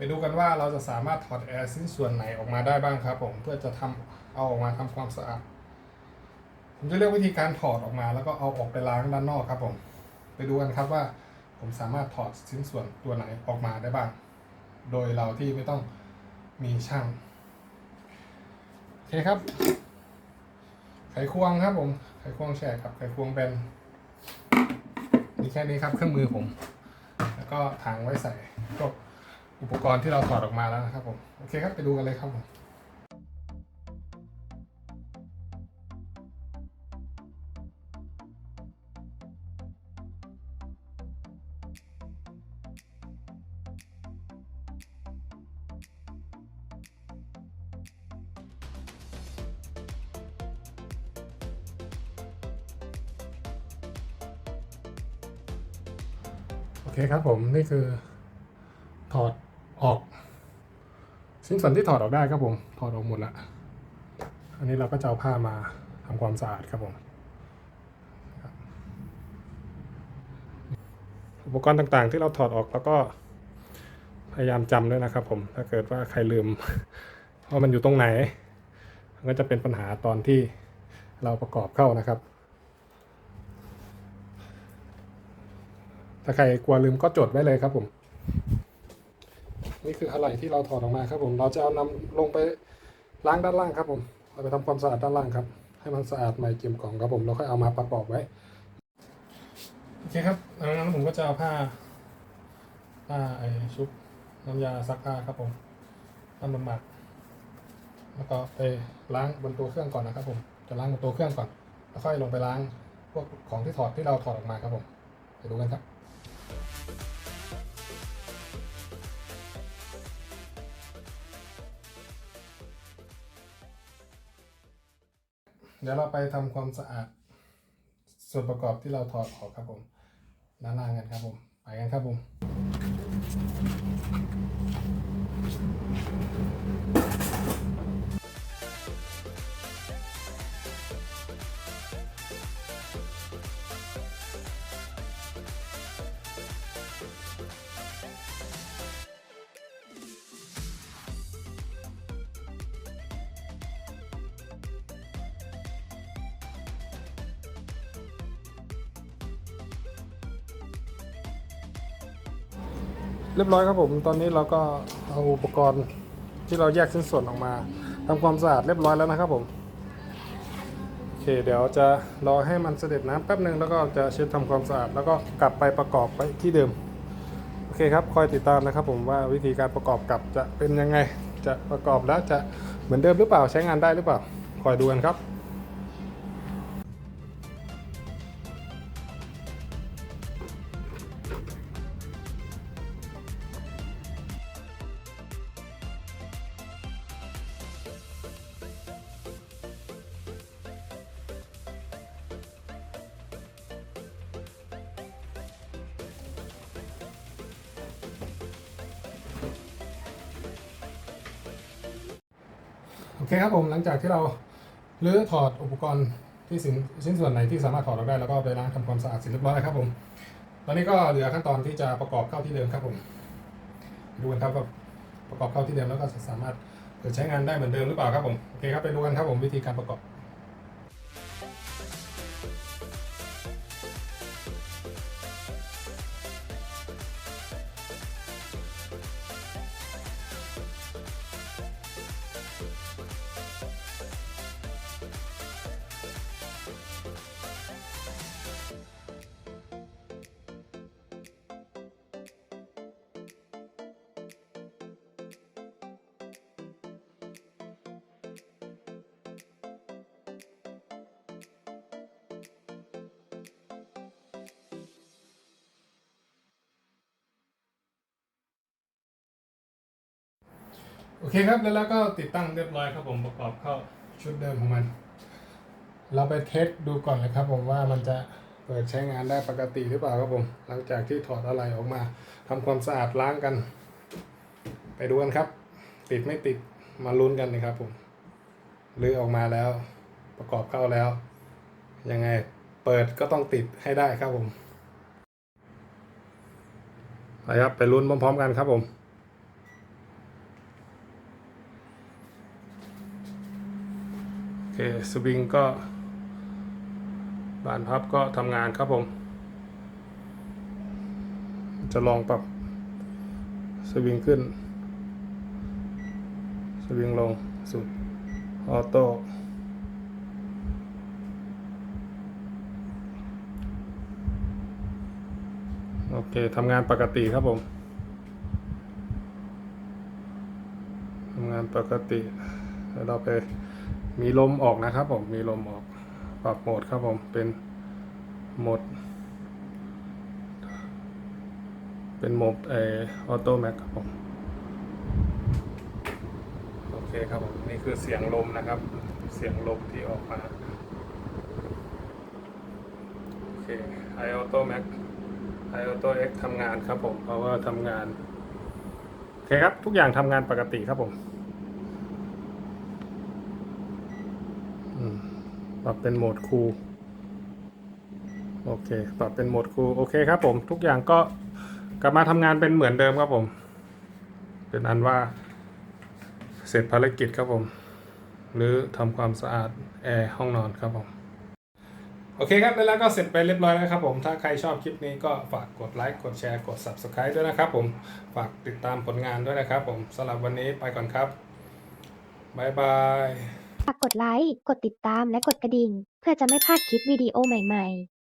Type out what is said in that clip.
ไปดูกันว่าเราจะสามารถถอดแอร์ชิ้นส่วนไหนออกมาได้บ้างครับผมเพื่อจะทำเอาออกมาทำความสะอาดผมจะเลือกวิธีการถอดออกมา แล้วก็เอาออกไปล้างด้านนอกครับผมไปดูกันครับว่าผมสามารถถอดชิ้นส่วนตัวไหนออกมาได้บ้าง โดยเราที่ไม่ต้องมีช่างโอเคครับ ไขควงครับผม ไขควงแฉกกับไขควงแบนมีแค่นี้ครับเครื่องมือผม แล้วก็ถังไว้ใส่พวก อุปกรณ์ที่เราถอดออกมาแล้วนะครับผมโอเคครับไปดูกันเลยครับผมโอเคครับผมนี่คือถอด ออก ชิ้นส่วนที่ถอดออกได้ครับผม ถอดออกหมดละอันนี้เราก็จะเอาผ้ามาทำความสะอาดครับผมอุปกรณ์ต่างๆ ที่เราถอดออกแล้วก็พยายามจำด้วยนะครับ ผมถ้าเกิดว่าใครลืมว่ามันอยู่ตรงไหน มันก็จะเป็นปัญหาตอนที่เราประกอบเข้านะครับ ถ้าใครกลัวลืมก็จดไว้เลยครับผม นี่คืออะไรที่เราถอดออกมาครับผม เราจะเอานำลงไปล้างด้านล่างครับผมเอาไปทำความสะอาดด้านล่างครับ ให้มันสะอาดใหม่เกี่ยมกล่องครับผมแล้วค่อยเอามาประกอบไว้ โอเคครับดังนั้นผมก็จะเอาผ้าผ้าไอชุบน้ำยาซักผ้าครับผมน้ำมันหมักแล้วก็ไปล้างบนตัวเครื่องก่อนนะครับผม จะล้างบนตัวเครื่องก่อน แล้วค่อยลงไปล้างพวกของที่ถอดที่เราถอดออกมาครับผม ไปดูกันครับ เดี๋ยวเราไปทำความสะอาด ส่วนประกอบที่เราถอดออกครับผมด้านล่างกันครับผมไปกันครับผม เรียบร้อยครับผม ตอนนี้เราก็เอาอุปกรณ์ที่เราแยกชิ้นส่วนออกมาทำความสะอาดเรียบร้อยแล้วนะครับผมโอเค เดี๋ยวจะรอให้มันเสด็จน้ำแป๊บหนึ่งแล้วก็จะเช็ดทำความสะอาด แล้วก็กลับไปประกอบไปที่เดิมโอเคครับคอยติดตามนะครับผมว่าวิธีการประกอบกลับจะเป็นยังไงจะประกอบแล้วจะเหมือนเดิมหรือเปล่าใช้งานได้หรือเปล่า คอยดูกันครับ โอเคครับผมหลังจากที่เราลื้อถอดอุปกรณ์ที่สินชิ้นส่วนไหนที่สามารถถอดออกได้แล้วก็ไปล้างทำความสะอาดเสร็จเรียบร้อยแล้วครับผม ตอนนี้ก็เหลือขั้นตอนที่จะประกอบเข้าที่เดิมครับผม ดูกันครับว่าประกอบเข้าที่เดิมแล้วก็สามารถเปิดใช้งานได้เหมือนเดิมหรือเปล่าครับผม โอเคครับไปดูกันครับผมวิธีการประกอบ โอเคครับแล้วเราก็ติดตั้งเรียบร้อยครับผมประกอบเข้าชุดเดิมของมัน เราไปเทสดูก่อนเลยครับผมว่ามันจะเปิดใช้งานได้ปกติหรือเปล่าครับผม หลังจากที่ถอดอะไรออกมาทำความสะอาดล้างกัน ไปดูกันครับ ติดไม่ติดมาลุ้นกันนะครับผมรื้อออกมาแล้ว ประกอบเข้าแล้ว ยังไงเปิดก็ต้องติดให้ได้ครับผมไปครับไปลุ้นพร้อมๆกันครับผม สวิงก็บานพับก็ทำงานครับผม จะลองปรับสวิงขึ้น สวิงลงสุดออโต้โอเคทำงานปกติครับผมทำงานปกติแล้วเราไป มีลมออกนะครับผมมีลมออกปรับโหมดครับผมเป็นโหมด เป็นโหมดเอออโต้แม็กครับผมโอเคครับผมนี่คือเสียงลมนะครับ เสียงลมที่ออกมาโอเค i Auto Max i Auto X ทำงานครับผมเพราะว่าทำงานโอเคครับ ทุกอย่างทำงานปกติครับผม อืม ปรับเป็นโหมดคูลโอเค ปรับเป็นโหมดคูลโอเคครับผมทุกอย่างก็กลับมาทำงานเป็นเหมือนเดิมครับผม เป็นอันว่า เสร็จภารกิจครับผม หรือทำความสะอาดแอร์ห้องนอนครับผมโอเคครับแล้วก็เสร็จไปเรียบร้อยแล้วครับผมถ้าใครชอบคลิปนี้ก็ฝากกดไลค์กดแชร์กด Subscribe ด้วยนะครับผมฝากติดตามผลงานด้วยนะครับผมสำหรับวันนี้ไปก่อนครับ บ๊ายบายากกดไลค์ กดติดตาม และกดกระดิ่ง เพื่อจะไม่พลาดคลิปวิดีโอใหม่ ๆ